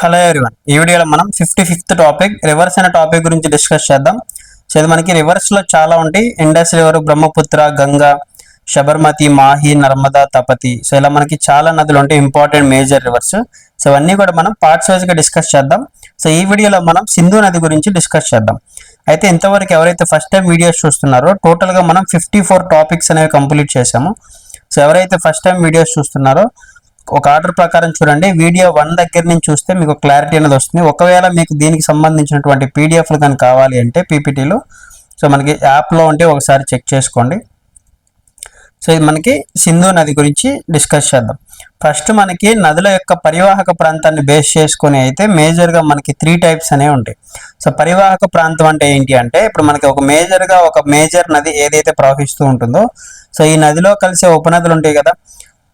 Hello everyone ఈ వీడియోలో మనం ఫిఫ్టీ ఫిఫ్త్ టాపిక్ రివర్స్ అనే టాపిక్ గురించి డిస్కస్ చేద్దాం. సో ఇది మనకి రివర్స్లో చాలా ఉంటాయి. Indus river Brahmaputra Ganga Sabarmati Mahi Narmada Tapati so ఇలా మనకి చాలా నదులు ఉంటాయి. ఇంపార్టెంట్ మేజర్ రివర్స్ సో ఇవన్నీ కూడా మనం పార్ట్స్ వైజ్గా డిస్కస్ చేద్దాం. సో ఈ వీడియోలో మనం సింధు నది గురించి డిస్కస్ చేద్దాం. అయితే ఇంతవరకు ఎవరైతే ఫస్ట్ టైం వీడియోస్ చూస్తున్నారో టోటల్గా మనం ఫిఫ్టీ ఫోర్ టాపిక్స్ అనేవి కంప్లీట్ చేసాము సో ఎవరైతే ఫస్ట్ టైం వీడియోస్ చూస్తున్నారో ఒక ఆర్డర్ ప్రకారం చూడండి. వీడియో వన్ దగ్గర నుంచి చూస్తే మీకు క్లారిటీ అనేది వస్తుంది. ఒకవేళ మీకు దీనికి సంబంధించినటువంటి పీడిఎఫ్లు కానీ కావాలి అంటే పీపీటీలు సో మనకి యాప్లో ఉంటే ఒకసారి చెక్ చేసుకోండి. సో ఇది మనకి సింధు నది గురించి డిస్కస్ చేద్దాం. ఫస్ట్ మనకి నదుల యొక్క పరివాహక ప్రాంతాన్ని బేస్ చేసుకొని అయితే మేజర్గా మనకి త్రీ టైప్స్ అనేవి ఉంటాయి. సో పరివాహక ప్రాంతం అంటే ఏంటి అంటే ఇప్పుడు మనకి ఒక మేజర్గా ఒక మేజర్ నది ఏదైతే ప్రవహిస్తూ ఉంటుందో సో ఈ నదిలో కలిసే ఉపనదులు ఉంటాయి కదా.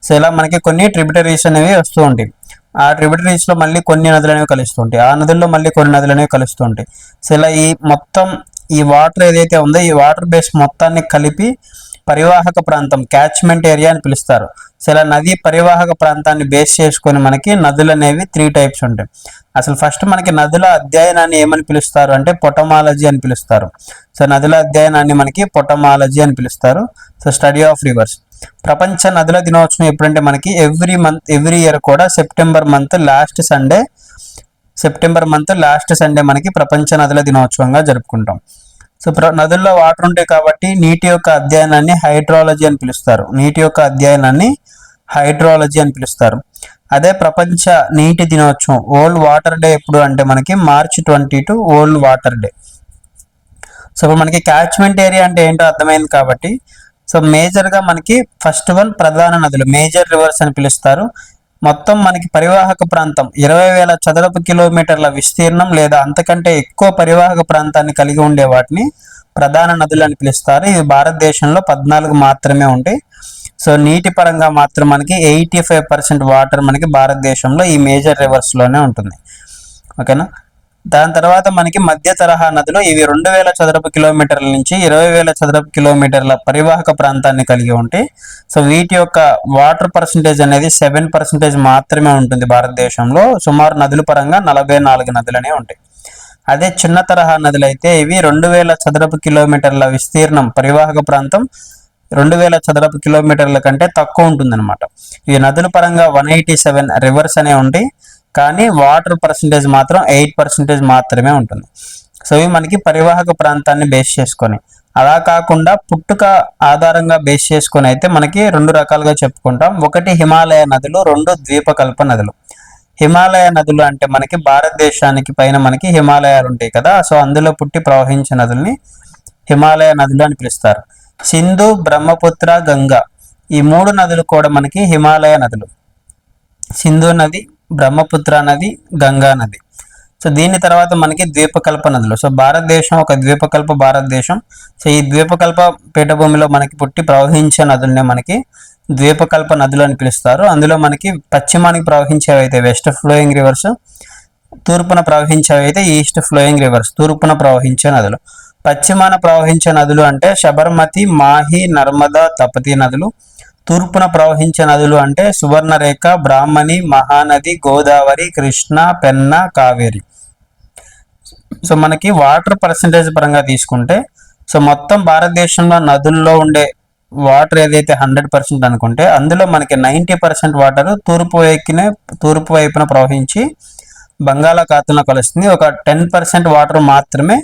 సో ఇలా మనకి కొన్ని ట్రిబ్యూటరీస్ అనేవి వస్తూ ఉంటాయి. ఆ ట్రిబ్యూటరీస్లో మళ్ళీ కొన్ని నదులు అనేవి కలుస్తూ ఉంటాయి. ఆ నదుల్లో మళ్ళీ కొన్ని నదులు అనేవి కలుస్తూ ఉంటాయి. సో ఇలా ఈ మొత్తం ఈ వాటర్ ఏదైతే ఉందో ఈ వాటర్ బేస్ మొత్తాన్ని కలిపి పరివాహక ప్రాంతం క్యాచ్మెంట్ ఏరియా అని పిలుస్తారు. సో ఇలా నది పరివాహక ప్రాంతాన్ని బేస్ చేసుకొని మనకి నదులు అనేవి త్రీ టైప్స్ ఉంటాయి. అసలు ఫస్ట్ మనకి నదుల అధ్యయనాన్ని ఏమని పిలుస్తారు అంటే పొటమాలజీ అని పిలుస్తారు. సో నదుల అధ్యయనాన్ని మనకి పొటమాలజీ అని పిలుస్తారు. సో స్టడీ ఆఫ్ రివర్స్ ప్రపంచ నదుల దినోత్సవం ఎప్పుడంటే మనకి ఎవ్రీ మంత్ ఎవ్రీ ఇయర్ కూడా September month last Sunday September month last Sunday మనకి ప్రపంచ నదుల దినోత్సవంగా జరుపుకుంటాం. సో ప్ర- నదుల్లో వాటర్ ఉంటాయి కాబట్టి నీటి యొక్క అధ్యయనాన్ని హైడ్రాలజీ అని పిలుస్తారు. నీటి యొక్క అధ్యయనాన్ని హైడ్రాలజీ అని పిలుస్తారు. అదే ప్రపంచ నీటి దినోత్సవం ఓల్డ్ వాటర్ డే ఎప్పుడు అంటే మనకి March twenty two world water day. So ఇప్పుడు మనకి క్యాచ్మెంట్ ఏరియా అంటే ఏంటో అర్థమైంది కాబట్టి సో మేజర్గా మనకి ఫస్ట్ వన్ ప్రధాన నదులు మేజర్ రివర్స్ అని పిలుస్తారు. మొత్తం మనకి పరివాహక ప్రాంతం ఇరవై వేల చదరపు కిలోమీటర్ల విస్తీర్ణం లేదా అంతకంటే ఎక్కువ పరివాహక ప్రాంతాన్ని కలిగి ఉండే వాటిని ప్రధాన నదులు అని పిలుస్తారు. ఇవి భారతదేశంలో పద్నాలుగు మాత్రమే ఉంటాయి. సో నీటి పరంగా మాత్రం మనకి ఎయిటీ ఫైవ్ పర్సెంట్ వాటర్ మనకి భారతదేశంలో ఈ మేజర్ రివర్స్లోనే ఉంటుంది. ఓకేనా? దాని తర్వాత మనకి మధ్య తరహా నదులు ఇవి రెండు వేల చదరపు కిలోమీటర్ల నుంచి ఇరవై వేల చదరపు కిలోమీటర్ల పరివాహక ప్రాంతాన్ని కలిగి ఉంటాయి సో వీటి యొక్క వాటర్ పర్సంటేజ్ అనేది సెవెన్ పర్సెంటేజ్ మాత్రమే ఉంటుంది భారతదేశంలో. సుమారు నదుల పరంగా నలభై నాలుగు నదులనే ఉంటాయి. అదే చిన్న తరహా నదులు అయితే ఇవి రెండు వేల చదరపు కిలోమీటర్ల విస్తీర్ణం పరివాహక ప్రాంతం రెండు వేల చదరపు కిలోమీటర్ల కంటే తక్కువ ఉంటుందన్నమాట. ఈ నదుల పరంగా వన్ ఎయిటీ సెవెన్ రివర్స్ అనే ఉంటాయి కానీ వాటర్ పర్సంటేజ్ మాత్రం ఎయిట్ పర్సెంటేజ్ మాత్రమే ఉంటుంది. సో ఇవి మనకి పరివాహక ప్రాంతాన్ని బేస్ చేసుకొని. అలా కాకుండా పుట్టుక ఆధారంగా బేస్ చేసుకొని అయితే మనకి రెండు రకాలుగా చెప్పుకుంటాం. ఒకటి హిమాలయ నదులు రెండు ద్వీపకల్ప నదులు. హిమాలయ నదులు అంటే మనకి భారతదేశానికి పైన మనకి హిమాలయాలు ఉంటాయి కదా. సో అందులో పుట్టి ప్రవహించే నదుల్ని హిమాలయ నదులు అని పిలుస్తారు. సింధు బ్రహ్మపుత్ర గంగా ఈ మూడు నదులు కూడా మనకి హిమాలయ నదులు. సింధు నది బ్రహ్మపుత్ర నది గంగా నది. సో దీని తర్వాత మనకి ద్వీపకల్ప నదులు. సో భారతదేశం ఒక ద్వీపకల్ప భారతదేశం. సో ఈ ద్వీపకల్ప పీఠభూమిలో మనకి పుట్టి ప్రవహించే నదులనే మనకి ద్వీపకల్ప నదులు అని పిలుస్తారు. అందులో మనకి పశ్చిమానికి ప్రవహించేవి అయితే వెస్ట్ ఫ్లోయింగ్ రివర్స్ తూర్పున ప్రవహించేవి అయితే ఈస్ట్ ఫ్లోయింగ్ రివర్స్ తూర్పున ప్రవహించే నదులు. పశ్చిమాన ప్రవహించే నదులు అంటే శబర్మతి మాహి నర్మదా తపతి నదులు. తూర్పున ప్రవహించే నదులు అంటే సువర్ణరేఖ బ్రాహ్మణి మహానది గోదావరి కృష్ణ పెన్న కావేరి. సో మనకి వాటర్ పర్సంటేజ్ పరంగా తీసుకుంటే సో మొత్తం భారతదేశంలో నదుల్లో ఉండే వాటర్ ఏదైతే హండ్రెడ్ పర్సెంట్ అనుకుంటే అందులో మనకి నైంటీ పర్సెంట్ వాటర్ తూర్పు వైపునే తూర్పు వైపున ప్రవహించి బంగాళాఖాతంలో కలుస్తుంది. ఒక టెన్ పర్సెంట్ వాటర్ మాత్రమే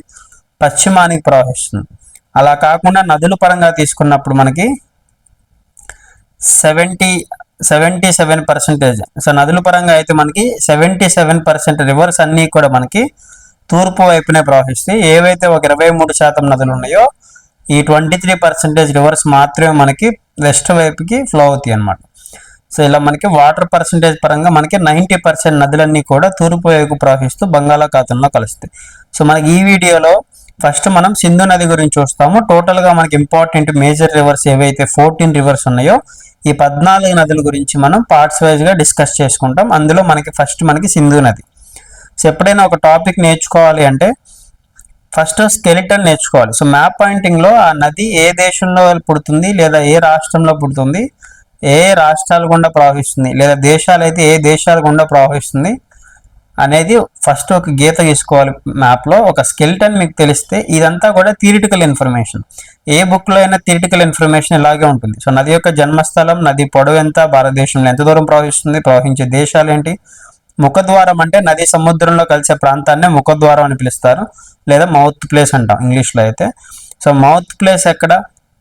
పశ్చిమానికి ప్రవహిస్తుంది. అలా కాకుండా నదుల పరంగా తీసుకున్నప్పుడు మనకి seventy seventy seven percentage so నదుల పరంగా అయితే మనకి సెవెంటీ సెవెన్ పర్సెంట్ రివర్స్ అన్నీ కూడా మనకి తూర్పు వైపునే ప్రవహిస్తాయి. ఏవైతే ఒక ఇరవై మూడు శాతం నదులు ఉన్నాయో ఈ ట్వంటీ త్రీ పర్సెంటేజ్ రివర్స్ మాత్రమే మనకి వెస్ట్ వైపుకి ఫ్లో అవుతాయి అనమాట సో ఇలా మనకి వాటర్ పర్సంటేజ్ పరంగా మనకి నైంటీ పర్సెంట్ నదులన్నీ కూడా తూర్పు వైపు ప్రవహిస్తూ బంగాళాఖాతంలో కలుస్తాయి. సో మనకి ఈ వీడియోలో ఫస్ట్ మనం సింధు నది గురించి చూస్తాము. టోటల్గా మనకి ఇంపార్టెంట్ మేజర్ రివర్స్ ఏవైతే ఫోర్టీన్ రివర్స్ ఉన్నాయో ఈ పద్నాలుగు నదుల గురించి మనం పార్ట్స్ వైజ్గా డిస్కస్ చేసుకుంటాం. అందులో మనకి ఫస్ట్ మనకి సింధు నది. సో ఎప్పుడైనా ఒక టాపిక్ నేర్చుకోవాలి అంటే ఫస్ట్ స్కెలిటన్ నేర్చుకోవాలి. సో మ్యాప్ పాయింటింగ్లో ఆ నది ఏ దేశంలో పుడుతుంది లేదా ఏ రాష్ట్రంలో పుడుతుంది ఏ రాష్ట్రాల గుండా ప్రవహిస్తుంది లేదా దేశాలు అయితే ఏ దేశాల గుండా ప్రవహిస్తుంది అనేది ఫస్ట్ ఒక గీత గీసుకోవాలి మ్యాప్లో ఒక స్కెల్టన్ మీకు తెలిస్తే ఇదంతా కూడా థియరిటికల్ ఇన్ఫర్మేషన్ ఏ బుక్లో అయినా థియరిటికల్ ఇన్ఫర్మేషన్ ఇలాగే ఉంటుంది. సో నది యొక్క జన్మస్థలం నది పొడవు ఎంత భారతదేశంలో ఎంత దూరం ప్రవహిస్తుంది ప్రవహించే దేశాలు ఏంటి? ముఖద్వారం అంటే నది సముద్రంలో కలిసే ప్రాంతాన్ని ముఖద్వారం అని పిలుస్తారు. లేదా మౌత్ ప్లేస్ అంటాం ఇంగ్లీష్లో అయితే. సో మౌత్ ప్లేస్ ఎక్కడ?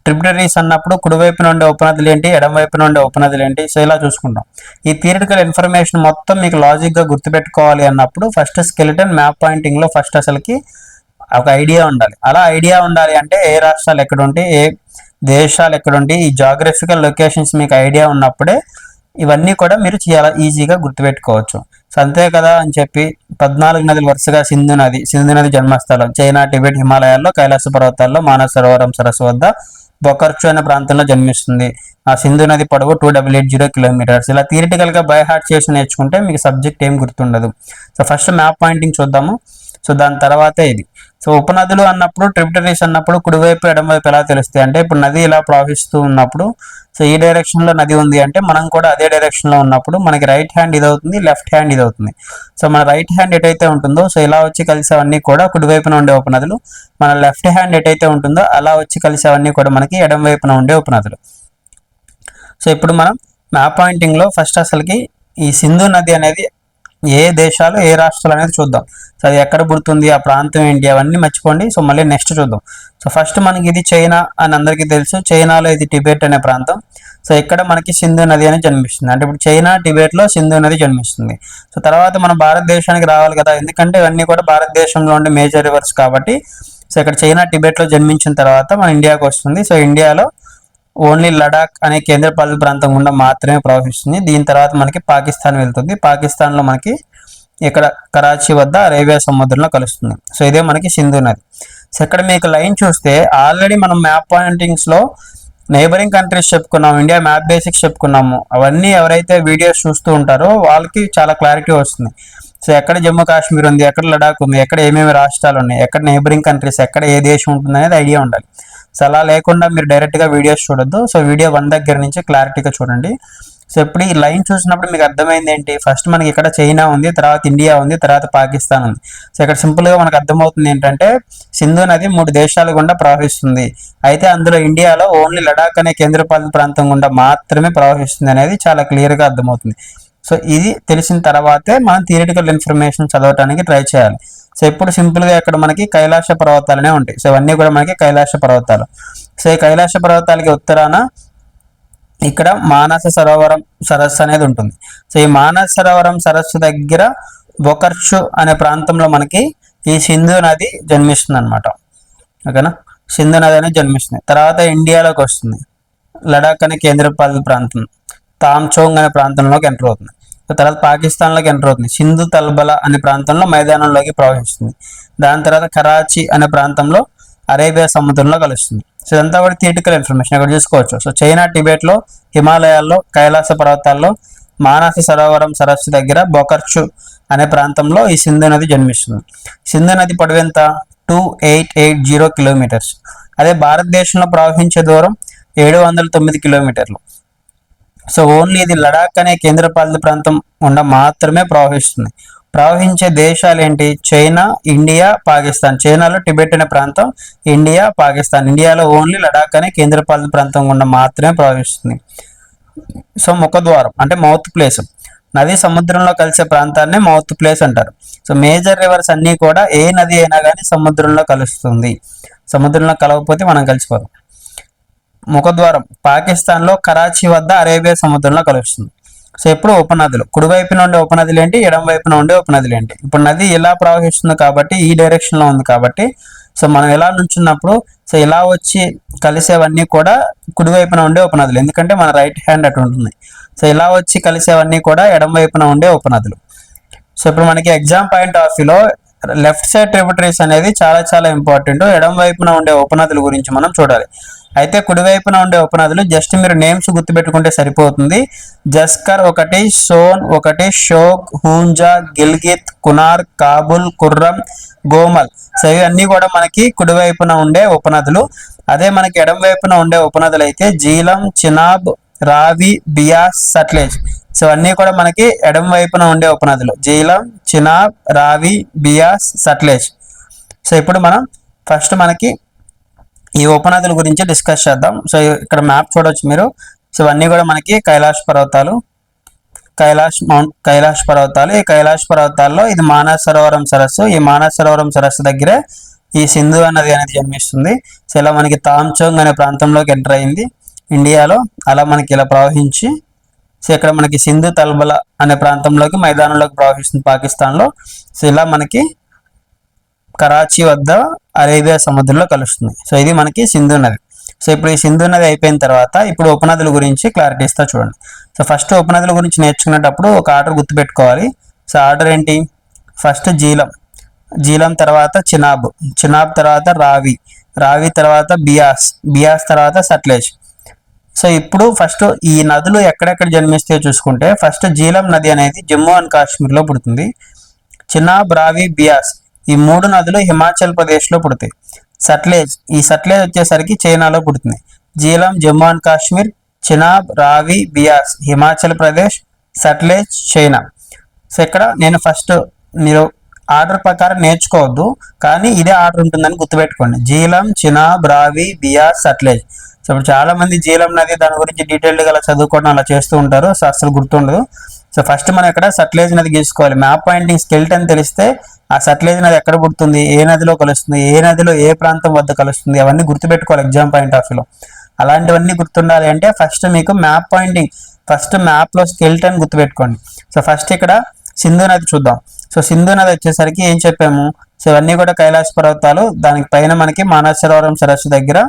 ట్రిబ్యూటరీస్ అన్నప్పుడు కుడివైపు నుండి ఉపనదులు ఏంటి ఎడమవైపు ఉండే ఉపనదులు ఏంటి? సో ఇలా చూసుకుంటాం. ఈ థియరిటికల్ ఇన్ఫర్మేషన్ మొత్తం మీకు లాజిక్గా గుర్తుపెట్టుకోవాలి అన్నప్పుడు ఫస్ట్ స్కెలిటన్ మ్యాప్ పాయింటింగ్లో ఫస్ట్ అసలుకి ఒక ఐడియా ఉండాలి. అలా ఐడియా ఉండాలి అంటే ఏ రాష్ట్రాలు ఎక్కడ ఉంటే ఏ దేశాలు ఎక్కడ ఉంటే ఈ జాగ్రఫికల్ లొకేషన్స్ మీకు ఐడియా ఉన్నప్పుడే ఇవన్నీ కూడా మీరు చాలా ఈజీగా గుర్తుపెట్టుకోవచ్చు. సో అంతే కదా అని చెప్పి పద్నాలుగు నదులు వరుసగా సింధు నది సింధు నది జన్మస్థలం. చైనా టిబెట్ హిమాలయాల్లో కైలాస పర్వతాల్లో మానస సరోవరం సరస్సు వద్ద బొకర్చు అనే ప్రాంతంలో జన్మిస్తుంది. ఆ సింధు నది పొడవు two double eight zero kilometres ఇలా థియరిటికల్గా బై హార్ట్ చేసి నేర్చుకుంటే మీకు సబ్జెక్ట్ ఏం గుర్తుండదు. సో ఫస్ట్ మ్యాప్ పాయింటింగ్ చూద్దాము. సో దాని తర్వాతే ఇది. సో ఉపనదులు అన్నప్పుడు ట్రిబ్యూటరీస్ అన్నప్పుడు కుడివైపు ఎడమవైపు ఎలా తెలుస్తాయి? అంటే ఇప్పుడు నది ఇలా ప్రవహిస్తూ ఉన్నప్పుడు సో ఈ డైరెక్షన్లో నది ఉంది అంటే మనం కూడా అదే డైరెక్షన్లో ఉన్నప్పుడు మనకి రైట్ హ్యాండ్ ఇది అవుతుంది లెఫ్ట్ హ్యాండ్ ఇది అవుతుంది సో మన రైట్ హ్యాండ్ ఎటైతే ఉంటుందో సో ఇలా వచ్చి కలిసేవన్నీ కూడా కుడివైపున ఉండే ఉపనదులు. మన లెఫ్ట్ హ్యాండ్ ఎటైతే ఉంటుందో అలా వచ్చి కలిసేవన్నీ కూడా మనకి ఎడం వైపున ఉండే ఉపనదులు. సో ఇప్పుడు మనం మ్యాప్ పాయింటింగ్లో ఫస్ట్ అసలుకి ఈ సింధు నది అనేది ఏ దేశాలు ఏ రాష్ట్రాలు అనేది చూద్దాం. సో అది ఎక్కడ పుడుతుంది ఆ ప్రాంతం ఏంటి అవన్నీ మర్చిపోండి. సో మళ్ళీ నెక్స్ట్ చూద్దాం. సో ఫస్ట్ మనకి ఇది చైనా అని అందరికీ తెలుసు. చైనాలో ఇది టిబెట్ అనే ప్రాంతం. సో ఇక్కడ మనకి సింధు నది అనేది జన్మిస్తుంది. అంటే ఇప్పుడు చైనా టిబెట్లో సింధు నది జన్మిస్తుంది. సో తర్వాత మన భారతదేశానికి రావాలి కదా. ఎందుకంటే ఇవన్నీ కూడా భారతదేశంలో ఉండే మేజర్ రివర్స్ కాబట్టి. సో ఇక్కడ చైనా టిబెట్లో జన్మించిన తర్వాత మన ఇండియాకి వస్తుంది. సో ఇండియాలో ఓన్లీ లడాక్ అనే కేంద్రపాలిత ప్రాంతం గుండా మాత్రమే ప్రవహిస్తుంది. దీని తర్వాత మనకి పాకిస్తాన్ వెళ్తుంది. పాకిస్తాన్లో మనకి ఇక్కడ కరాచీ వద్ద అరేబియా సముద్రంలో కలుస్తుంది. సో ఇదే మనకి సింధు నది. సో ఇక్కడ మీకు లైన్ చూస్తే ఆల్రెడీ మనం మ్యాప్ పాయింటింగ్స్లో నైబరింగ్ కంట్రీస్ చెప్పుకున్నాము ఇండియా మ్యాప్ బేసిక్స్ చెప్పుకున్నాము. అవన్నీ ఎవరైతే వీడియోస్ చూస్తూ ఉంటారో వాళ్ళకి చాలా క్లారిటీ వస్తుంది. సో ఎక్కడ జమ్మూ కాశ్మీర్ ఉంది ఎక్కడ లడాక్ ఉంది ఎక్కడ ఏమేమి రాష్ట్రాలు ఉన్నాయి ఎక్కడ నైబరింగ్ కంట్రీస్ ఎక్కడ ఏ దేశం ఉంటుంది అనేది ఐడియా ఉండాలి. సో అలా లేకుండా మీరు డైరెక్ట్గా వీడియోస్ చూడొద్దు. సో వీడియో వన్ దగ్గర నుంచి క్లారిటీగా చూడండి. సో ఇప్పుడు ఈ లైన్ చూసినప్పుడు మీకు అర్థమైంది ఏంటి? ఫస్ట్ మనకి ఇక్కడ చైనా ఉంది తర్వాత ఇండియా ఉంది తర్వాత పాకిస్తాన్ ఉంది. సో ఇక్కడ సింపుల్గా మనకు అర్థమవుతుంది ఏంటంటే సింధు నది మూడు దేశాల గుండా ప్రవహిస్తుంది. అయితే అందులో ఇండియాలో ఓన్లీ లడాక్ అనే కేంద్రపాలిత ప్రాంతం గుండా మాత్రమే ప్రవహిస్తుంది అనేది చాలా క్లియర్గా అర్థమవుతుంది. సో ఇది తెలిసిన తర్వాతే మనం థియరిటికల్ ఇన్ఫర్మేషన్ చదవటానికి ట్రై చేయాలి. సో ఇప్పుడు సింపుల్గా ఇక్కడ మనకి కైలాస పర్వతాలనే ఉంటాయి. సో ఇవన్నీ కూడా మనకి కైలాస పర్వతాలు. సో ఈ కైలాస పర్వతాలకి ఉత్తరాన ఇక్కడ మానస సరోవరం సరస్సు అనేది ఉంటుంది. సో ఈ మానస సరోవరం సరస్సు దగ్గర బొకర్చు అనే ప్రాంతంలో మనకి ఈ సింధు నది జన్మిస్తుంది అనమాట ఓకేనా? సింధు నది అనేది జన్మిస్తుంది. తర్వాత ఇండియాలోకి వస్తుంది. లడాక్ అనే కేంద్రపాలిత ప్రాంతం. తామ్చోంగ్ అనే ప్రాంతంలోకి ఎంటర్ అవుతుంది. తర్వాత పాకిస్తాన్లోకి ఎంటర్ అవుతుంది. సింధు తల్బల అనే ప్రాంతంలో మైదానంలోకి ప్రవహిస్తుంది. దాని తర్వాత కరాచీ అనే ప్రాంతంలో అరేబియా సముద్రంలో కలుస్తుంది. సో ఇదంతా కూడా థియటికల్ ఇన్ఫర్మేషన్ ఇక్కడ చూసుకోవచ్చు. సో చైనా టిబెట్లో హిమాలయాల్లో కైలాస పర్వతాల్లో మానస సరోవరం సరస్సు దగ్గర బొకర్చు అనే ప్రాంతంలో ఈ సింధు నది జన్మిస్తుంది. సింధు నది పొడవెంత two eight eight zero kilometres అదే భారతదేశంలో ప్రవహించే దూరం ఏడు వందల తొమ్మిది కిలోమీటర్లు సో ఓన్లీ ఇది లడాక్ అనే కేంద్రపాలిత ప్రాంతం ఉండ మాత్రమే ప్రవహిస్తుంది. ప్రవహించే దేశాలు ఏంటి? China India Pakistan. చైనాలో టిబెట్ అనే ప్రాంతం ఇండియా పాకిస్తాన్. ఇండియాలో ఓన్లీ లడాక్ అనే కేంద్రపాలిత ప్రాంతం గుండా మాత్రమే ప్రవహిస్తుంది. సో ముఖద్వారం అంటే మౌత్ ప్లేస్. నది సముద్రంలో కలిసే ప్రాంతాన్ని మౌత్ ప్లేస్ అంటారు. సో మేజర్ రివర్స్ అన్నీ కూడా ఏ నది అయినా కానీ సముద్రంలో కలుస్తుంది. సముద్రంలో కలవకపోతే మనం కలిసిపోతాం. ముఖద్వారం పాకిస్తాన్లో కరాచీ వద్ద అరేబియా సముద్రంలో కలుస్తుంది. సో ఇప్పుడు ఉపనదులు? కుడివైపున ఉండే ఉపనదులు ఏంటి? ఎడం వైపున ఉండే ఉపనదులు ఏంటి? ఇప్పుడు నది ఇలా ప్రవహిస్తుంది కాబట్టి ఈ డైరెక్షన్లో ఉంది కాబట్టి సో మనం ఎలా నుంచున్నప్పుడు సో ఇలా వచ్చి కలిసేవన్నీ కూడా కుడివైపున ఉండే ఉపనదులు. ఎందుకంటే మన రైట్ హ్యాండ్ అటు ఉంటుంది. సో ఇలా వచ్చి కలిసేవన్నీ కూడా ఎడం వైపున ఉండే ఉపనదులు. సో ఇప్పుడు మనకి ఎగ్జామ్ పాయింట్ ఆఫ్ వ్యూలో లెఫ్ట్ సైడ్ ట్రిబ్యూటరీస్ అనేది చాలా చాలా ఇంపార్టెంట్. ఎడం వైపున ఉండే ఉపనదుల గురించి మనం చూడాలి. అయితే కుడివైపున ఉండే ఉపనదులు జస్ట్ మీరు నేమ్స్ గుర్తుపెట్టుకుంటే సరిపోతుంది. జస్కర్ ఒకటి సోన్ ఒకటి షోక్ హూంజా గిల్గిత్ కునార్ కాబుల్ కుర్రం గోమల్ సో ఇవన్నీ కూడా మనకి కుడివైపున ఉండే ఉపనదులు. అదే మనకి ఎడం వైపున ఉండే ఉపనదులు అయితే జీలం చినాబ్ రావి బియాస్ సట్లేజ్ సో అన్నీ కూడా మనకి ఎడం వైపున ఉండే ఉపనదులు. జీలం చినాబ్ రావి బియాస్ సట్లేజ్ సో ఇప్పుడు మనం ఫస్ట్ మనకి ఈ ఉపనదుల గురించి డిస్కస్ చేద్దాం. సో ఇక్కడ మ్యాప్ చూడవచ్చు మీరు. సో ఇవన్నీ కూడా మనకి కైలాష్ పర్వతాలు. కైలాష్ మౌంట్ కైలాష్ పర్వతాలు. ఈ కైలాష్ పర్వతాల్లో ఇది మానస సరోవరం సరస్సు. ఈ మానస సరోవరం సరస్సు దగ్గరే ఈ సింధు నది అనేది జన్మిస్తుంది. సో ఇలా మనకి తాంచోంగ్ అనే ప్రాంతంలోకి ఎంటర్ అయింది ఇండియాలో. అలా మనకి ఇలా ప్రవహించి సో ఇక్కడ మనకి సింధు తల్బల అనే ప్రాంతంలోకి మైదానంలోకి ప్రవహిస్తుంది పాకిస్తాన్లో. సో ఇలా మనకి కరాచీ వద్ద అరేబియా సముద్రంలో కలుస్తుంది. సో ఇది మనకి సింధు నది. సో ఇప్పుడు ఈ సింధు నది అయిపోయిన తర్వాత ఇప్పుడు ఉపనదుల గురించి క్లారిటీ ఇస్తా చూడండి. సో ఫస్ట్ ఉపనదుల గురించి నేర్చుకునేటప్పుడు ఒక ఆర్డర్ గుర్తుపెట్టుకోవాలి. సో ఆర్డర్ ఏంటి? ఫస్ట్ జీలం. జీలం తర్వాత చినాబ్. చినాబ్ తర్వాత రావి. రావి తర్వాత బియాస్. బియాస్ తర్వాత సట్లేజ్. సో ఇప్పుడు ఫస్ట్ ఈ నదులు ఎక్కడెక్కడ జన్మిస్తాయో చూసుకుంటే ఫస్ట్ జీలం నది అనేది జమ్మూ అండ్ కాశ్మీర్లో పుడుతుంది. చినాబ్ రావి బియాస్. ఈ మూడు నదులు హిమాచల్ ప్రదేశ్లో పుడతాయి. సట్లేజ్ ఈ సట్లేజ్ వచ్చేసరికి చైనాలో పుడుతుంది Jhelum Jammu and Kashmir Chenab Ravi Beas Himachal Pradesh Sutlej China. So ఇక్కడ నేను ఫస్ట్ మీరు ఆర్డర్ ప్రకారం నేర్చుకోవద్దు కానీ ఇదే ఆర్డర్ ఉంటుందని గుర్తుపెట్టుకోండి. జీలం చినాబ్ రావి బియాస్ సట్లేజ్. సో ఇప్పుడు చాలా మంది జీలం నది దాని గురించి డీటెయిల్డ్గా అలా చదువుకోవడం అలా చేస్తూ ఉంటారు. సో అసలు గుర్తుండదు. సో ఫస్ట్ మనం ఇక్కడ సట్లేజ్ నది గీసుకోవాలి. మ్యాప్ పాయింటింగ్ స్కెల్టన్ తెలిస్తే ఆ సట్లేజ్ నది ఎక్కడ పుడుతుంది ఏ నదిలో కలుస్తుంది ఏ నదిలో ఏ ప్రాంతం వద్ద కలుస్తుంది అవన్నీ గుర్తుపెట్టుకోవాలి ఎగ్జామ్ పాయింట్ ఆఫ్ వ్యూలో అలాంటివన్నీ గుర్తుండాలి అంటే ఫస్ట్ మీకు మ్యాప్ పాయింటింగ్ ఫస్ట్ మ్యాప్లో స్కెల్టన్ గుర్తుపెట్టుకోండి. సో ఫస్ట్ ఇక్కడ సింధు నది చూద్దాం. సో సింధు నది వచ్చేసరికి ఏం చెప్పాము? సో ఇవన్నీ కూడా కైలాస పర్వతాలు దానికి పైన మనకి మానసరోవరం సరస్సు దగ్గర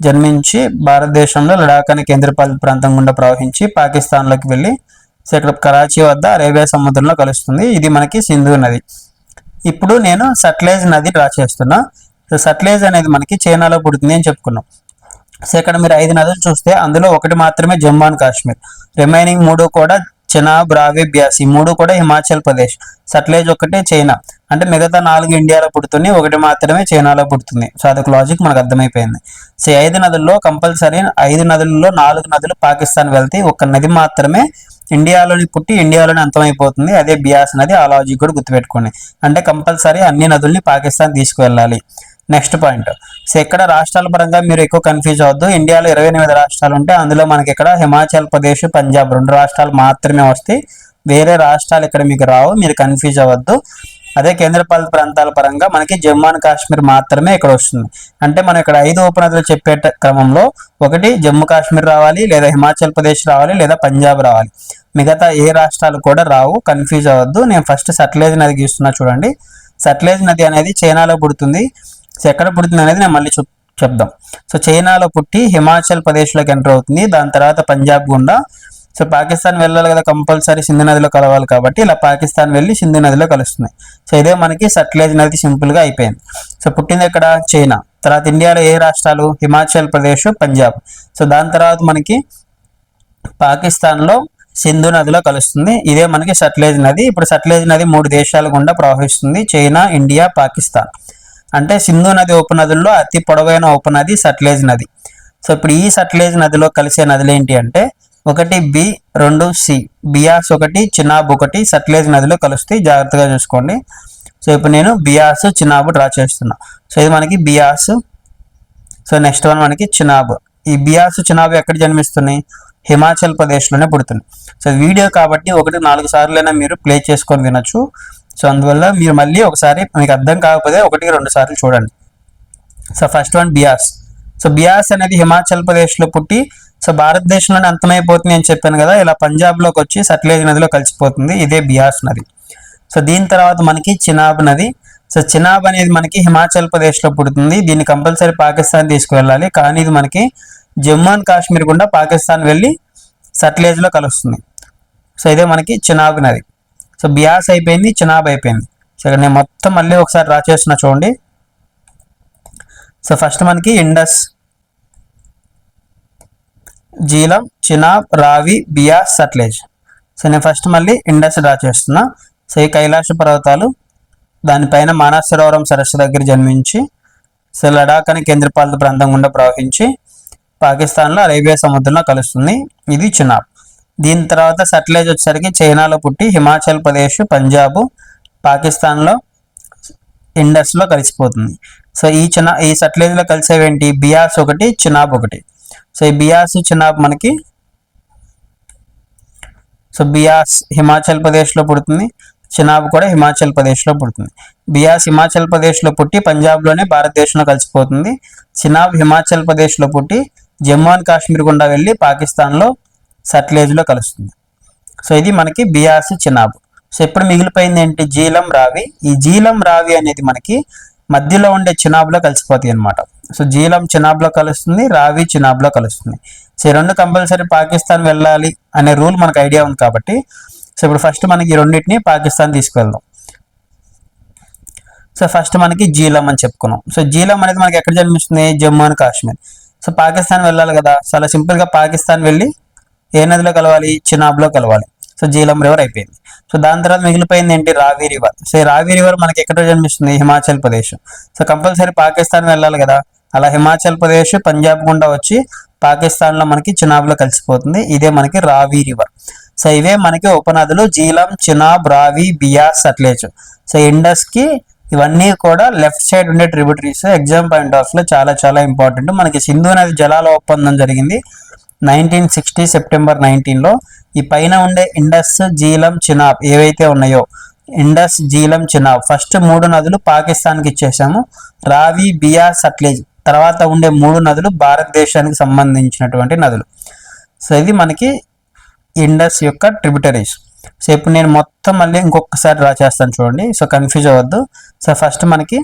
జన్మించి భారతదేశంలో లడాక్ అనే కేంద్రపాలిత ప్రాంతం గుండా ప్రవహించి పాకిస్తాన్లోకి వెళ్ళి ఇక్కడ కరాచీ వద్ద అరేబియా సముద్రంలో కలుస్తుంది. ఇది మనకి సింధు నది. ఇప్పుడు నేను సట్లేజ్ నది డ్రా చేస్తున్నా. సట్లేజ్ అనేది మనకి చైనాలో పుడుతుంది అని చెప్పుకున్నాం. సో ఇక్కడ మీరు ఐదు నదులు చూస్తే అందులో ఒకటి మాత్రమే జమ్మూ అండ్ కాశ్మీర్. రిమైనింగ్ మూడు కూడా చెనాబ్ రావి బ్యాసి మూడు కూడా హిమాచల్ ప్రదేశ్. సట్లేజ్ ఒకటే చైనా. అంటే మిగతా నాలుగు ఇండియాలో పుడుతుంది ఒకటి మాత్రమే చైనాలో పుడుతుంది. సో అదొక లాజిక్ మనకు అర్థమైపోయింది. సో ఐదు నదుల్లో కంపల్సరీ ఐదు నదుల్లో నాలుగు నదులు పాకిస్తాన్ వెళ్తే ఒక నది మాత్రమే ఇండియాలోని పుట్టి ఇండియాలోనే అంతమైపోతుంది. అదే బియాస్ నది ఆ లాజిక్ కూడా గుర్తుపెట్టుకోండి. అంటే కంపల్సరీ అన్ని నదుల్ని పాకిస్తాన్ తీసుకువెళ్ళాలి. నెక్స్ట్ పాయింట్ సో ఇక్కడ రాష్ట్రాల పరంగా మీరు ఎక్కువ కన్ఫ్యూజ్ అవ్వద్దు. ఇండియాలో ఇరవై ఎనిమిది రాష్ట్రాలు ఉంటే అందులో మనకి ఇక్కడ హిమాచల్ ప్రదేశ్ పంజాబ్ రెండు రాష్ట్రాలు మాత్రమే వస్తాయి వేరే రాష్ట్రాలు ఇక్కడ మీకు రావు. మీరు కన్ఫ్యూజ్ అవ్వద్దు. అదే కేంద్రపాలిత ప్రాంతాల పరంగా మనకి జమ్మూ అండ్ కాశ్మీర్ మాత్రమే ఇక్కడ వస్తుంది. అంటే మనం ఇక్కడ ఐదు ఉపనదులు చెప్పే క్రమంలో ఒకటి జమ్మూ కాశ్మీర్ రావాలి లేదా హిమాచల్ ప్రదేశ్ రావాలి లేదా పంజాబ్ రావాలి. మిగతా ఏ రాష్ట్రాలు కూడా రావు కన్ఫ్యూజ్ అవ్వద్దు. నేను ఫస్ట్ సట్లేజ్ నది గీస్తున్నా చూడండి. సట్లేజ్ నది అనేది చైనాలో పుడుతుంది. సో ఎక్కడ పుడుతుంది అనేది నేను మళ్ళీ చెప్ చెప్దాం. సో చైనాలో పుట్టి హిమాచల్ ప్రదేశ్లోకి ఎంటర్ అవుతుంది. దాని తర్వాత పంజాబ్ గుండా సో పాకిస్తాన్ వెళ్ళాలి కదా కంపల్సరీ సింధు నదిలో కలవాలి కాబట్టి ఇలా పాకిస్తాన్ వెళ్ళి సింధు నదిలో కలుస్తుంది. సో ఇదే మనకి సట్లేజ్ నది సింపుల్గా అయిపోయింది. సో పుట్టింది ఎక్కడ? చైనా. తర్వాత ఇండియాలో ఏ రాష్ట్రాలు? హిమాచల్ ప్రదేశ్ పంజాబ్. సో దాని తర్వాత మనకి పాకిస్తాన్లో సింధు నదిలో కలుస్తుంది. ఇదే మనకి సట్లేజ్ నది. ఇప్పుడు సట్లేజ్ నది మూడు దేశాల గుండా ప్రవహిస్తుంది. China India Pakistan. అంటే సింధు నది ఉపనదుల్లో అతి పొడవైన ఉపనది సట్లేజ్ నది. సో ఇప్పుడు ఈ సట్లేజ్ నదిలో కలిసే నదులు ఏంటి అంటే ఒకటి బి రెండు సి. బియాస్ ఒకటి చినాబ్ ఒకటి సట్లేజ్ నదిలో కలుస్తాయి జాగ్రత్తగా చూసుకోండి. సో ఇప్పుడు నేను బియాస్ చినాబ్ డ్రా చేస్తున్నా. సో ఇది మనకి బియాస్ సో నెక్స్ట్ వన్ మనకి చినాబ్ ఈ బియాస్ చినాబ్ ఎక్కడ జన్మిస్తున్నాయి? హిమాచల్ ప్రదేశ్లోనే పుడుతుంది సో వీడియో కాబట్టి ఒకటి నాలుగు సార్లైనా మీరు ప్లే చేసుకొని వినొచ్చు. సో అందువల్ల మీరు మళ్ళీ ఒకసారి మీకు అర్థం కాకపోతే ఒకటికి రెండు సార్లు చూడండి. So first one Beas so Beas అనేది హిమాచల్ ప్రదేశ్లో పుట్టి సో భారతదేశంలోనే అంతమైపోతుంది అని చెప్పాను కదా ఇలా పంజాబ్లోకి వచ్చి సట్లేజ్ నదిలో కలిసిపోతుంది ఇదే బియాస్ నది. సో దీని తర్వాత మనకి చినాబ్ నది. సో చినాబ్ అనేది మనకి హిమాచల్ ప్రదేశ్లో పుడుతుంది దీన్ని కంపల్సరీ పాకిస్తాన్ తీసుకువెళ్ళాలి కానీ ఇది మనకి జమ్మూ అండ్ కాశ్మీర్ గుండా పాకిస్తాన్ వెళ్ళి సట్లేజ్లో కలుస్తుంది. సో ఇదే మనకి చినాబ్ నది. సో బియాస్ అయిపోయింది చినాబ్ అయిపోయింది. సో ఇక్కడ నేను మొత్తం మళ్ళీ ఒకసారి రా చేస్తున్నా చూడండి. సో ఫస్ట్ మనకి ఇండస్. జీలం చినాబ్ రావి బియాస్ సట్లేజ్. సో నేను ఫస్ట్ మళ్ళీ ఇండస్ డ్రా చేస్తున్నా. సో ఈ కైలాస పర్వతాలు దానిపైన మానసరోవరం సరస్సు దగ్గర జన్మించి సో లడాక్ అనే కేంద్రపాలిత ప్రాంతం గుండా ప్రవహించి పాకిస్తాన్లో అరేబియా సముద్రంలో కలుస్తుంది. ఇది చినాబ్ దీని తర్వాత సట్లేజ్ వచ్చేసరికి చైనాలో పుట్టి హిమాచల్ ప్రదేశ్ పంజాబ్ పాకిస్తాన్లో ఇండస్లో కలిసిపోతుంది. సో ఈ చిన్న ఈ సట్లేజ్లో కలిసేవేంటి? బియాస్ ఒకటి చినాబ్ ఒకటి. సో ఈ బియాస్ చినాబ్ మనకి సో బియాస్ హిమాచల్ ప్రదేశ్లో పుడుతుంది చినాబ్ కూడా హిమాచల్ ప్రదేశ్లో పుడుతుంది. బియాస్ హిమాచల్ ప్రదేశ్లో పుట్టి పంజాబ్లోనే భారతదేశంలో కలిసిపోతుంది. చినాబ్ హిమాచల్ ప్రదేశ్లో పుట్టి జమ్మూ అండ్ కాశ్మీర్ గుండా వెళ్ళి పాకిస్తాన్లో సట్లేజ్లో కలుస్తుంది. సో ఇది మనకి బియాస్ చినాబ్. సో ఇప్పుడు మిగిలిపోయింది ఏంటి? జీలం రావి. ఈ జీలం రావి అనేది మనకి మధ్యలో ఉండే చినాబ్లో కలిసిపోతాయి అనమాట సో జీలం చినాబ్లో కలుస్తుంది రావి చినాబ్లో కలుస్తుంది. సో ఈ రెండు కంపల్సరీ పాకిస్తాన్ వెళ్ళాలి అనే రూల్ మనకు ఐడియా ఉంది కాబట్టి సో ఇప్పుడు ఫస్ట్ మనకి ఈ రెండింటిని పాకిస్తాన్ తీసుకువెళ్దాం. సో ఫస్ట్ మనకి జీలం అని చెప్పుకున్నాం. సో జీలం అనేది మనకి ఎక్కడ జన్మిస్తుంది? జమ్మూ అండ్ కాశ్మీర్. సో పాకిస్తాన్ వెళ్ళాలి కదా చాలా సింపుల్గా పాకిస్తాన్ వెళ్ళి ఏ నదిలో కలవాలి? చినాబ్లో కలవాలి. సో జీలం రివర్ అయిపోయింది. సో దాని తర్వాత మిగిలిపోయింది ఏంటి? రావి రివర్ సో ఈ రావి రివర్ మనకి ఎక్కడ జన్మిస్తుంది? హిమాచల్ ప్రదేశ్. సో కంపల్సరీ పాకిస్తాన్ వెళ్ళాలి కదా. అలా హిమాచల్ ప్రదేశ్ పంజాబ్ గుండా వచ్చి పాకిస్తాన్లో మనకి చినాబ్లో కలిసిపోతుంది. ఇదే మనకి రావి రివర్ సో ఇవే మనకి ఉపనదులు జీలం చినాబ్ రావి బియాస్ సట్లేజ్. సో ఇండస్కి ఇవన్నీ కూడా లెఫ్ట్ సైడ్ ఉండే ట్రిబ్యూటరీస్. ఎగ్జామ్ పాయింట్ ఆఫ్లో చాలా చాలా ఇంపార్టెంట్. మనకి సింధు నది జలాల ఒప్పందం జరిగింది. నైన్టీన్ సిక్స్టీ సెప్టెంబర్ నైన్టీన్లో ఈ పైన ఉండే ఇండస్ జీలం చినాబ్ ఏవైతే ఉన్నాయో ఇండస్ జీలం చినాబ్ ఫస్ట్ మూడు నదులు పాకిస్తాన్కి ఇచ్చేసాము రావి బియా సట్లేజ్ తర్వాత ఉండే మూడు నదులు భారతదేశానికి సంబంధించినటువంటి నదులు. సో ఇది మనకి ఇండస్ యొక్క ట్రిబ్యూటరీస్ సో ఇప్పుడు నేను మొత్తం మళ్ళీ ఇంకొకసారి డ్రా చేస్తాను చూడండి. సో కన్ఫ్యూజ్ అవ్వద్దు. సో ఫస్ట్ మనకి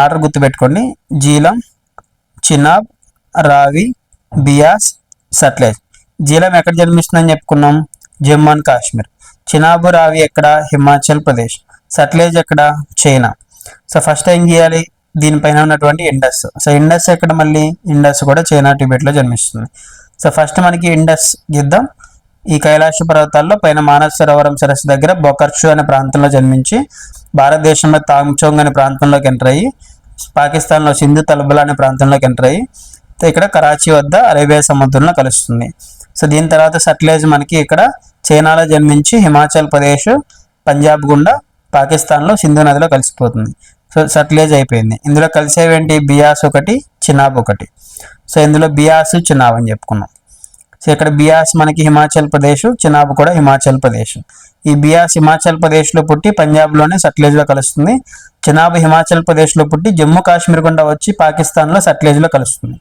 ఆర్డర్ గుర్తుపెట్టుకోండి. జీలం చినాబ్ రావి బియాస్ సట్లేజ్ జీలం ఎక్కడ జన్మిస్తుందని చెప్పుకున్నాం? జమ్మూ అండ్ కాశ్మీర్. చినాబు రావి ఎక్కడ? హిమాచల్ ప్రదేశ్. సట్లేజ్ ఎక్కడ? చైనా. సో ఫస్ట్ ఏం చేయాలి? దీనిపైన ఉన్నటువంటి ఇండస్. సో ఇండస్ ఎక్కడ మళ్ళీ? ఇండస్ కూడా చైనా టిబెట్లో జన్మిస్తుంది. సో ఫస్ట్ మనకి ఇండస్ గిద్దాం ఈ కైలాస పర్వతాల్లో పైన మానస సరోవరం సరస్సు దగ్గర బొకర్చు అనే ప్రాంతంలో జన్మించి భారతదేశంలో తాంగ్చోంగ్ అనే ప్రాంతంలోకి ఎంటర్ అయ్యి పాకిస్తాన్లో సింధు తలబలా అనే ప్రాంతంలోకి ఎంటర్ అయ్యి ఇక్కడ కరాచీ వద్ద అరేబియా సముద్రంలో కలుస్తుంది. సో దీని తర్వాత సట్లేజ్ మనకి ఇక్కడ చైనాలో జన్మించి హిమాచల్ ప్రదేశ్ పంజాబ్ గుండా పాకిస్తాన్లో సింధు నదిలో కలిసిపోతుంది. సో సట్లేజ్ అయిపోయింది. ఇందులో కలిసేవేంటి? బియాస్ ఒకటి చినాబ్ ఒకటి. సో ఇందులో బియాస్ చినాబ్ అని చెప్పుకున్నాం. సో ఇక్కడ బియాస్ మనకి హిమాచల్ ప్రదేశ్ చినాబ్ కూడా హిమాచల్ ప్రదేశ్. ఈ బియాస్ హిమాచల్ ప్రదేశ్లో పుట్టి పంజాబ్లోనే సట్లేజ్లో కలుస్తుంది. చినాబ్ హిమాచల్ ప్రదేశ్లో పుట్టి జమ్మూ కాశ్మీర్ గుండా వచ్చి పాకిస్తాన్లో సట్లేజ్లో కలుస్తుంది.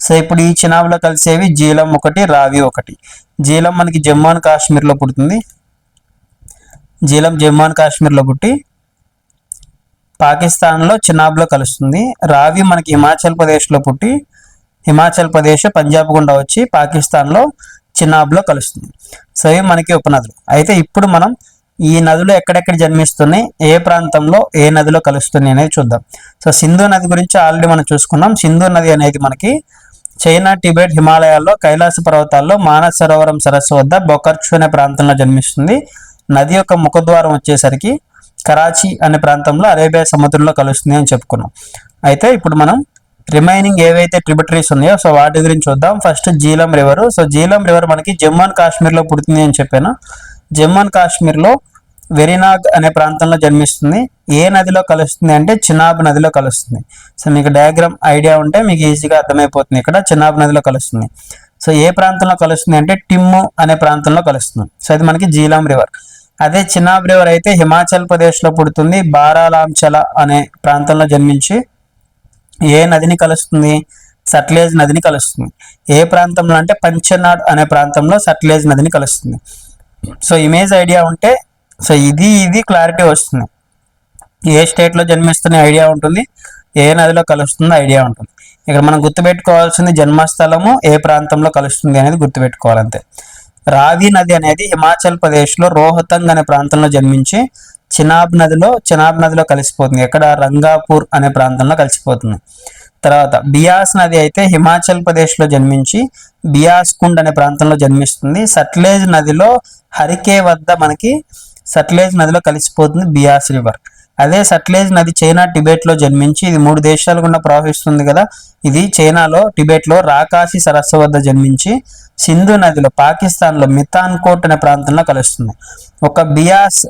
సో ఇప్పుడు ఈ చినాబ్లో కలిసేవి జీలం ఒకటి రావి ఒకటి. జీలం మనకి జమ్మూ అండ్ కాశ్మీర్లో పుడుతుంది. జీలం జమ్మూ అండ్ కాశ్మీర్లో పుట్టి పాకిస్తాన్లో చినాబ్లో కలుస్తుంది. రావి మనకి హిమాచల్ ప్రదేశ్లో పుట్టి హిమాచల్ ప్రదేశ్ పంజాబ్ గుండా వచ్చి పాకిస్తాన్లో చినాబ్లో కలుస్తుంది. సో ఇవి మనకి ఉపనదులు. అయితే ఇప్పుడు మనం ఈ నదులు ఎక్కడెక్కడ జన్మిస్తున్నాయి ఏ ప్రాంతంలో ఏ నదిలో కలుస్తున్నాయి అనేది చూద్దాం. సో సింధు నది గురించి ఆల్రెడీ మనం చూసుకున్నాం. సింధు నది అనేది మనకి చైనా టిబెట్ హిమాలయాల్లో కైలాస పర్వతాల్లో మానస సరోవరం సరస్సు వద్ద బొకర్చు అనే ప్రాంతంలో జన్మిస్తుంది. నది యొక్క ముఖద్వారం వచ్చేసరికి కరాచీ అనే ప్రాంతంలో అరేబియా సముద్రంలో కలుస్తుంది అని చెప్పుకున్నాం. అయితే ఇప్పుడు మనం రిమైనింగ్ ఏవైతే ట్రిబ్యూటరీస్ ఉన్నాయో సో వాటి గురించి చూద్దాం. First Jhelum river. So Jhelum river మనకి జమ్మూ అండ్ కాశ్మీర్లో పుడుతుంది అని చెప్పాను. జమ్మూ అండ్ కాశ్మీర్లో వెరినాగ్ అనే ప్రాంతంలో జన్మిస్తుంది. ఏ నదిలో కలుస్తుంది అంటే చినాబ్ నదిలో కలుస్తుంది. సో మీకు డయాగ్రామ్ ఐడియా ఉంటే మీకు ఈజీగా అర్థమైపోతుంది ఇక్కడ చినాబ్ నదిలో కలుస్తుంది. సో ఏ ప్రాంతంలో కలుస్తుంది అంటే టిమ్ము అనే ప్రాంతంలో కలుస్తుంది. సో అది మనకి జీలాం రివర్. అదే చినాబ్ రివర్ అయితే హిమాచల్ ప్రదేశ్లో పుడుతుంది. బారాలాంచల అనే ప్రాంతంలో జన్మించి ఏ నదిని కలుస్తుంది? సట్లేజ్ నదిని కలుస్తుంది. ఏ ప్రాంతంలో అంటే పంచనాడ్ అనే ప్రాంతంలో సట్లేజ్ నదిని కలుస్తుంది. సో ఇమేజ్ ఐడియా ఉంటే సో ఇది ఇది క్లారిటీ వస్తుంది. ఏ స్టేట్లో జన్మిస్తున్న ఐడియా ఉంటుంది ఏ నదిలో కలుస్తుందో ఐడియా ఉంటుంది. ఇక్కడ మనం గుర్తుపెట్టుకోవాల్సింది జన్మస్థలము ఏ ప్రాంతంలో కలుస్తుంది అనేది గుర్తుపెట్టుకోవాలంతే. రావి నది అనేది హిమాచల్ ప్రదేశ్లో రోహతంగ్ అనే ప్రాంతంలో జన్మించి చినాబ్ నదిలో చినాబ్ నదిలో కలిసిపోతుంది. ఎక్కడ? రంగాపూర్ అనే ప్రాంతంలో కలిసిపోతుంది. తర్వాత బియాస్ నది అయితే హిమాచల్ ప్రదేశ్లో జన్మించి బియాస్ కుండ్ అనే ప్రాంతంలో జన్మిస్తుంది. సట్లేజ్ నదిలో హరికే వద్ద మనకి సట్లేజ్ నదిలో కలిసిపోతుంది బియాస్ రివర్. అదే సట్లేజ్ నది చైనా టిబెట్లో జన్మించి ఇది మూడు దేశాలు గుండా ప్రవహిస్తుంది కదా. ఇది చైనాలో టిబెట్లో రాకాశీ రాకాసి సరస్సు వద్ద జన్మించి సింధు నదిలో పాకిస్తాన్లో మితాన్ కోట్ అనే ప్రాంతంలో కలుస్తుంది. ఒక బియాస్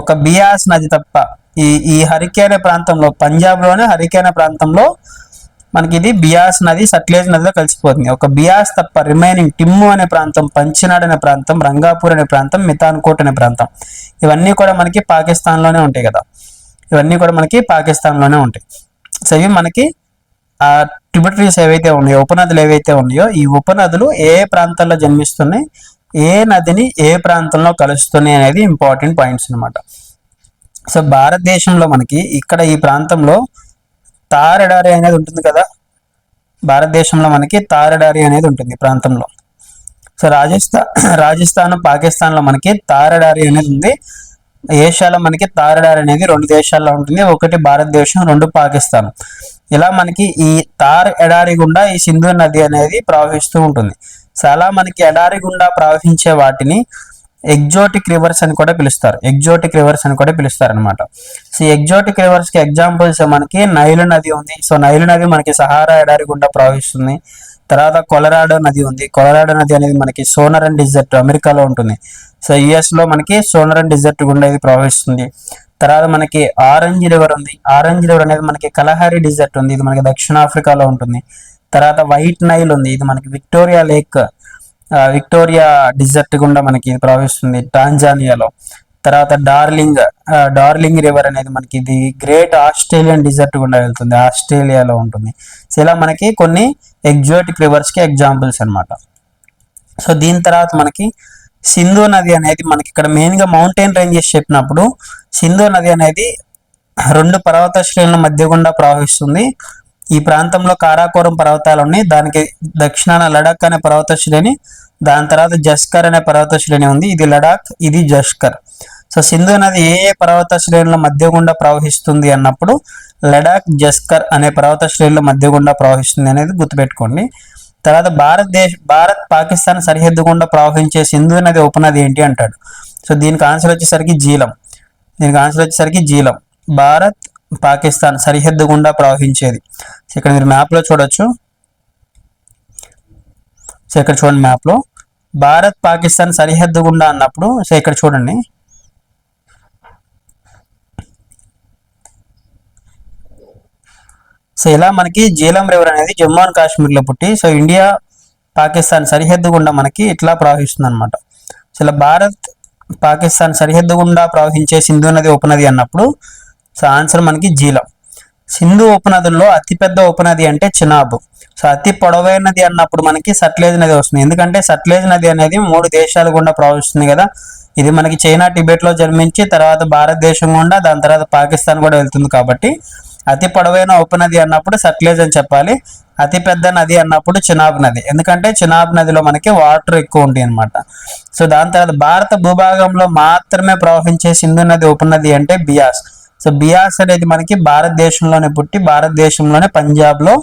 ఒక బియాస్ నది తప్ప ఈ ఈ హరికేన ప్రాంతంలో పంజాబ్లోనే హరికేన ప్రాంతంలో మనకి ఇది బియాస్ నది సట్లేజ్ నదిలో కలిసిపోతుంది. ఒక బియాస్ తప్ప రిమైనింగ్ టిమ్ము అనే ప్రాంతం పంచినాడ్ అనే ప్రాంతం రంగాపూర్ అనే ప్రాంతం మితాన్కోట్ అనే ప్రాంతం. ఇవన్నీ కూడా మనకి పాకిస్తాన్లోనే ఉంటాయి కదా. ఇవన్నీ కూడా మనకి పాకిస్తాన్లోనే ఉంటాయి. సో ఇవి మనకి ఆ ట్రిబ్యూటరీస్ ఏవైతే ఉన్నాయో ఉపనదులు ఏవైతే ఉన్నాయో ఈ ఉపనదులు ఏ ప్రాంతాల్లో జన్మిస్తున్నాయి ఏ నదిని ఏ ప్రాంతంలో కలుస్తున్నాయి అనేది ఇంపార్టెంట్ పాయింట్స్ అన్నమాట. సో భారతదేశంలో మనకి ఇక్కడ ఈ ప్రాంతంలో తారడారి అనేది ఉంటుంది కదా? భారతదేశంలో మనకి తారడారి అనేది ఉంటుంది ప్రాంతంలో. సో రాజస్థాన్ రాజస్థాన్ పాకిస్తాన్లో మనకి తారడారి అనేది ఉంది. ఏషియాలో మనకి తారడారి అనేది రెండు దేశాల్లో ఉంటుంది. ఒకటి భారతదేశం రెండు పాకిస్తాన్. ఇలా మనకి ఈ తార్ ఎడారి గుండా ఈ సింధు నది అనేది ప్రవహిస్తూ ఉంటుంది. సో అలా మనకి ఎడారి గుండా ప్రవహించే వాటిని ఎగ్జోటిక్ రివర్స్ అని కూడా పిలుస్తారు. ఎగ్జోటిక్ రివర్స్ అని కూడా పిలుస్తారు అనమాట సో ఎగ్జోటిక్ రివర్స్కి ఎగ్జాంపుల్స్ మనకి నైలు నది ఉంది. సో నైలు నది మనకి సహారా ఎడారి గుండా ప్రవహిస్తుంది. తర్వాత కొలరాడో నది ఉంది. కొలరాడో నది అనేది మనకి సోనరన్ డిజర్ట్ అమెరికాలో ఉంటుంది. సో యుఎస్లో మనకి సోనరన్ డిజర్ట్ గుండా ఇది ప్రవహిస్తుంది. తర్వాత మనకి ఆరెంజ్ రివర్ ఉంది. ఆరెంజ్ రివర్ అనేది మనకి కలహారి డిజర్ట్ ఉంది. ఇది మనకి దక్షిణాఫ్రికాలో ఉంటుంది. తర్వాత వైట్ నైల్ ఉంది. ఇది మనకి విక్టోరియా లేక్ విక్టోరియా డిజర్ట్ గుండా మనకి ఇది ప్రవహిస్తుంది టాంజానియాలో. తర్వాత డార్లింగ్ డార్లింగ్ రివర్ అనేది మనకి ఇది గ్రేట్ ఆస్ట్రేలియన్ డిజర్ట్ గుండా వెళ్తుంది ఆస్ట్రేలియాలో ఉంటుంది. సో ఇలా మనకి కొన్ని ఎగ్జోటిక్ రివర్స్కి ఎగ్జాంపుల్స్ అనమాట సో దీని తర్వాత మనకి సింధు నది అనేది మనకి ఇక్కడ మెయిన్గా మౌంటైన్ రేంజెస్ చెప్పినప్పుడు సింధు నది అనేది రెండు పర్వత శ్రేణుల మధ్య గుండా ప్రవహిస్తుంది. ఈ ప్రాంతంలో కారాకోరం పర్వతాలు ఉన్నాయి. దానికి దక్షిణాన లడాక్ అనే పర్వత శ్రేణి దాని తర్వాత జస్కర్ అనే పర్వత శ్రేణి ఉంది. ఇది లడాక్ ఇది జస్కర్. సో సింధు నది ఏ ఏ పర్వత శ్రేణుల మధ్య గుండా ప్రవహిస్తుంది అన్నప్పుడు లడాక్ జస్కర్ అనే పర్వత శ్రేణుల మధ్య గుండా ప్రవహిస్తుంది అనేది గుర్తుపెట్టుకోండి. తర్వాత భారతదేశ భారత్ పాకిస్తాన్ సరిహద్దు గుండా ప్రవహించే సింధు నది ఉపనది ఏంటి అంటాడు. సో దీనికి ఆన్సర్ వచ్చేసరికి జీలం. దీనికి ఆన్సర్ వచ్చేసరికి జీలం. భారత్ పాకిస్తాన్ సరిహద్దు గుండా ప్రవహించేది. సో ఇక్కడ మీరు మ్యాప్లో చూడొచ్చు. సో ఇక్కడ చూడండి మ్యాప్లో భారత్ పాకిస్తాన్ సరిహద్దు గుండా అన్నప్పుడు సో ఇక్కడ చూడండి. సో ఇలా మనకి జీలం రివర్ అనేది జమ్మూ అండ్ కాశ్మీర్లో పుట్టి సో ఇండియా పాకిస్తాన్ సరిహద్దు గుండా మనకి ఇట్లా ప్రవహిస్తుంది అనమాట సో ఇలా భారత్ పాకిస్తాన్ సరిహద్దు గుండా ప్రవహించే సింధు నది ఉపనది అన్నప్పుడు సో ఆన్సర్ మనకి జీలం. సింధు ఉపనదుల్లో అతిపెద్ద ఉపనది అంటే చినాబ్. సో అతి పొడవైనది అన్నప్పుడు మనకి సట్లేజ్ నది వస్తుంది. ఎందుకంటే సట్లేజ్ నది అనేది మూడు దేశాల గుండా ప్రవహిస్తుంది కదా. ఇది మనకి చైనా టిబెట్లో జన్మించి తర్వాత భారతదేశం గుండా దాని తర్వాత పాకిస్తాన్ కూడా వెళ్తుంది కాబట్టి అతి పొడవైన ఉపనది అన్నప్పుడు సట్లేజ్ అని చెప్పాలి. అతి పెద్ద నది అన్నప్పుడు చినాబ్ నది. ఎందుకంటే చినాబ్ నదిలో మనకి వాటర్ ఎక్కువ ఉంటాయి అన్నమాట. సో దాని తర్వాత భారత భూభాగంలో మాత్రమే ప్రవహించే సింధు నది ఉపనది అంటే బియాస్. సో బియాస్ అనేది మనకి భారతదేశంలోనే పుట్టి భారతదేశంలోనే పంజాబ్లో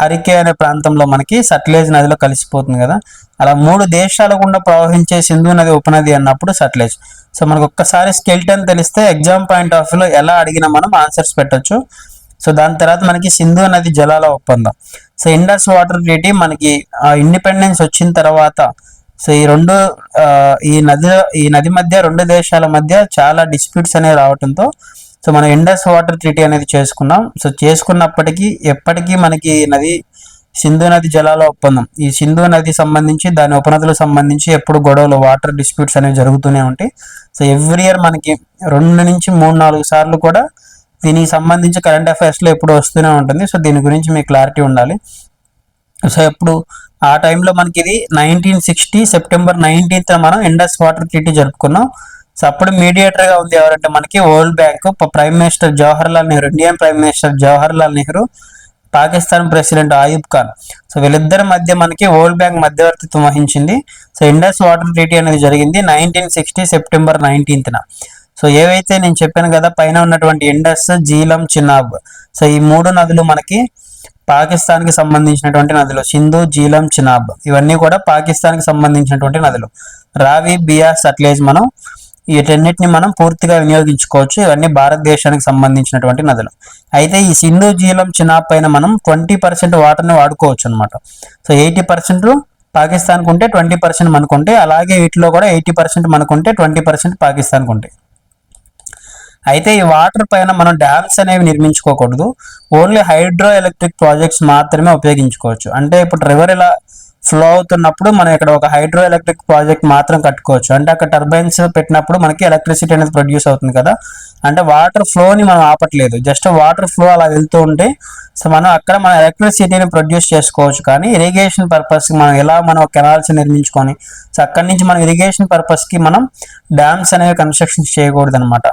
హరికే అనే ప్రాంతంలో మనకి సట్లేజ్ నదిలో కలిసిపోతుంది కదా. అలా మూడు దేశాల గుండా ప్రవహించే సింధు నది ఉపనది అన్నప్పుడు సట్లేజ్. సో మనకు ఒక్కసారి స్కెల్టన్ తెలిస్తే ఎగ్జామ్ పాయింట్ ఆఫ్ వ్యూలో ఎలా అడిగినా మనం ఆన్సర్స్ పెట్టొచ్చు. సో దాని తర్వాత మనకి సింధు నది జలాల ఒప్పందం. సో ఇండస్ వాటర్ ట్రీటీ మనకి ఇండిపెండెన్స్ వచ్చిన తర్వాత సో ఈ రెండు ఈ నది ఈ నది మధ్య రెండు దేశాల మధ్య చాలా డిస్ప్యూట్స్ అనేవి రావడంతో సో మనం ఇండస్ వాటర్ ట్రీటీ అనేది చేసుకున్నాం. సో చేసుకున్నప్పటికీ ఎప్పటికీ మనకి నది సింధు నది జలాల ఒప్పందం. ఈ సింధు నది సంబంధించి దాని ఉపనదులకు సంబంధించి ఎప్పుడు గొడవలు వాటర్ డిస్ప్యూట్స్ అనేవి జరుగుతూనే ఉంటాయి. సో ఎవ్రీ ఇయర్ మనకి రెండు నుంచి మూడు నాలుగు సార్లు కూడా దీనికి సంబంధించి కరెంట్ అఫైర్స్లో ఎప్పుడు వస్తూనే ఉంటుంది. సో దీని గురించి మీకు క్లారిటీ ఉండాలి. సో ఇప్పుడు ఆ టైంలో మనకి ఇది నైన్టీన్ సిక్స్టీ సెప్టెంబర్ నైన్టీన్త్ మనం ఇండస్ వాటర్ ట్రీటీ జరుపుకున్నాం. సో అప్పుడు మీడియేటర్గా ఉంది ఎవరంటే మనకి world bank prime minister Jawahar Lal Nehru Indian prime minister Jawahar Lal Nehru Pakistan president Ayub Khan so వీళ్ళిద్దరి మధ్య మనకి వరల్డ్ బ్యాంక్ మధ్యవర్తిత్వం వహించింది. సో ఇండస్ వాటర్ ట్రీటీ అనేది జరిగింది నైన్టీన్ సిక్స్టీ సెప్టెంబర్ నైన్టీన్త్న సో ఏవైతే నేను చెప్పాను కదా పైన ఉన్నటువంటి ఇండస్ జీలం చినాబ్ సో ఈ మూడు నదులు మనకి పాకిస్తాన్కి సంబంధించినటువంటి నదులు సింధు జీలం చినాబ్ ఇవన్నీ కూడా పాకిస్తాన్కి సంబంధించినటువంటి నదులు. రావి బియాస్ సట్లేజ్ మనం వీటన్నిటిని మనం పూర్తిగా వినియోగించుకోవచ్చు. ఇవన్నీ భారతదేశానికి సంబంధించినటువంటి నదులు. అయితే ఈ సింధు జీలం చినాబ్ పైన మనం ట్వంటీ పర్సెంట్ వాటర్ని వాడుకోవచ్చు అనమాట సో ఎయిటీ పర్సెంట్ పాకిస్తాన్కి ఉంటే ట్వంటీ పర్సెంట్ మనకుంటే అలాగే వీటిలో కూడా ఎయిటీ పర్సెంట్ మనకుంటే ట్వంటీ పర్సెంట్ పాకిస్తాన్కి ఉంటాయి. అయితే ఈ వాటర్ పైన మనం డ్యామ్స్ అనేవి నిర్మించుకోకూడదు. ఓన్లీ హైడ్రో ఎలక్ట్రిక్ ప్రాజెక్ట్స్ మాత్రమే ఉపయోగించుకోవచ్చు. అంటే ఇప్పుడు రివర్ ఇలా ఫ్లో అవుతున్నప్పుడు మనం ఇక్కడ ఒక హైడ్రో ఎలక్ట్రిక్ ప్రాజెక్ట్ మాత్రం కట్టుకోవచ్చు. అంటే అక్కడ టర్బైన్స్ పెట్టినప్పుడు మనకి ఎలక్ట్రిసిటీ అనేది ప్రొడ్యూస్ అవుతుంది కదా. అంటే వాటర్ ఫ్లోని మనం ఆపట్లేదు. జస్ట్ వాటర్ ఫ్లో అలా వెళ్తూ ఉంటే సో మనం అక్కడ మన ఎలక్ట్రిసిటీని ప్రొడ్యూస్ చేసుకోవచ్చు. కానీ ఇరిగేషన్ పర్పస్కి మనం ఎలా మనం కెనాల్స్ నిర్మించుకొని సో అక్కడి నుంచి మనం ఇరిగేషన్ పర్పస్కి మనం డ్యామ్స్ అనేవి కన్స్ట్రక్షన్ చేయకూడదు అనమాట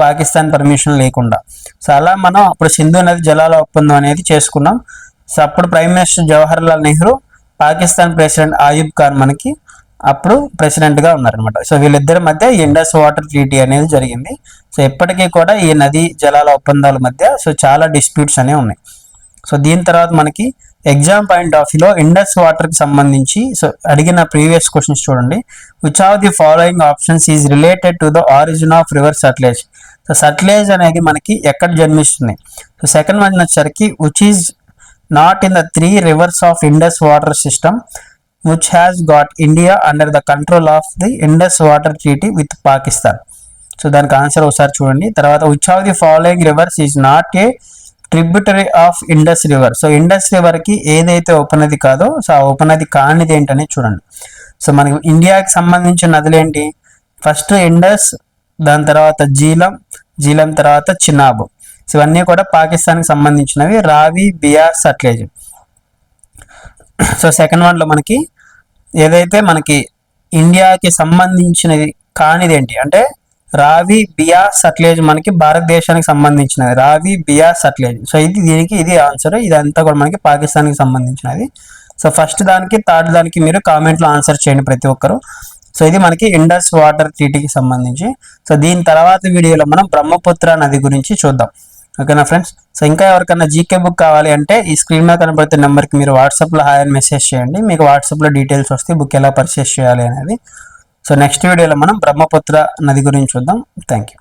పాకిస్తాన్ పర్మిషన్ లేకుండా. సో అలా మనం అప్పుడు సింధు నది జలాల ఒప్పందం అనేది చేసుకున్నాం. సో అప్పుడు prime minister Jawahar Lal Nehru Pakistan president Ayub Khan మనకి అప్పుడు ప్రెసిడెంట్గా ఉన్నారనమాట సో వీళ్ళిద్దరి మధ్య ఇండస్ వాటర్ ట్రీటీ అనేది జరిగింది. సో ఇప్పటికీ కూడా ఈ నది జలాల ఒప్పందాల మధ్య సో చాలా డిస్ప్యూట్స్ అనేవి ఉన్నాయి. సో దీని తర్వాత మనకి ఎగ్జామ్ పాయింట్ ఆఫ్ వ్యూలో ఇండస్ వాటర్కి సంబంధించి సో అడిగిన ప్రీవియస్ క్వశ్చన్స్ చూడండి. Which of the following options is related to the origin of river Sutlej so Sutlej అనేది మనకి ఎక్కడ జన్మిస్తుంది? సో సెకండ్ వన్ వచ్చేసరికి which is not in the three rivers of Indus water system which has got India under the control of the Indus water treaty with Pakistan so దానికి answer ఒకసారి చూడండి. తర్వాత which of the following rivers is not a tributary of Indus river so Indus రివర్కి ఏదైతే ఉపనది కాదో so ఆ ఉపనది కానిది ఏంటని చూడండి. సో మనకి ఇండియాకి సంబంధించిన నదులు ఏంటి? ఫస్ట్ ఇండస్ దాని తర్వాత జీలం జీలం తర్వాత చినాబ్. సో ఇవన్నీ కూడా పాకిస్తాన్కి సంబంధించినవి. రావి బిఆర్ సట్లేజ్ సో సెకండ్ వన్లో మనకి ఏదైతే మనకి ఇండియాకి సంబంధించినది కానిది ఏంటి? అంటే రావి బియా సట్లేజ్ మనకి భారతదేశానికి సంబంధించినది. రావి బియా సట్లేజ్ సో ఇది దీనికి ఇది ఆన్సర్ ఇదంతా కూడా మనకి పాకిస్తాన్కి సంబంధించినది. సో ఫస్ట్ దానికి థర్డ్ దానికి మీరు కామెంట్లో ఆన్సర్ చేయండి ప్రతి ఒక్కరు. సో ఇది మనకి ఇండస్ వాటర్ ట్రీటీకి సంబంధించి. సో దీని తర్వాత వీడియోలో మనం బ్రహ్మపుత్ర నది గురించి చూద్దాం. ఓకేనా ఫ్రెండ్స్? సో ఇంకా ఎవరికైనా జీకే బుక్ కావాలి అంటే ఈ స్క్రీన్ మీద కనబడుతున్న నెంబర్కి మీరు వాట్సాప్లో హాయ్ అని మెసేజ్ చేయండి. మీకు వాట్సాప్లో డీటెయిల్స్ వస్తే బుక్ ఎలా పర్చేస్ చేయాలి అనేది. సో నెక్స్ట్ వీడియోలో మనం బ్రహ్మపుత్ర నది గురించి చూద్దాం. Thank you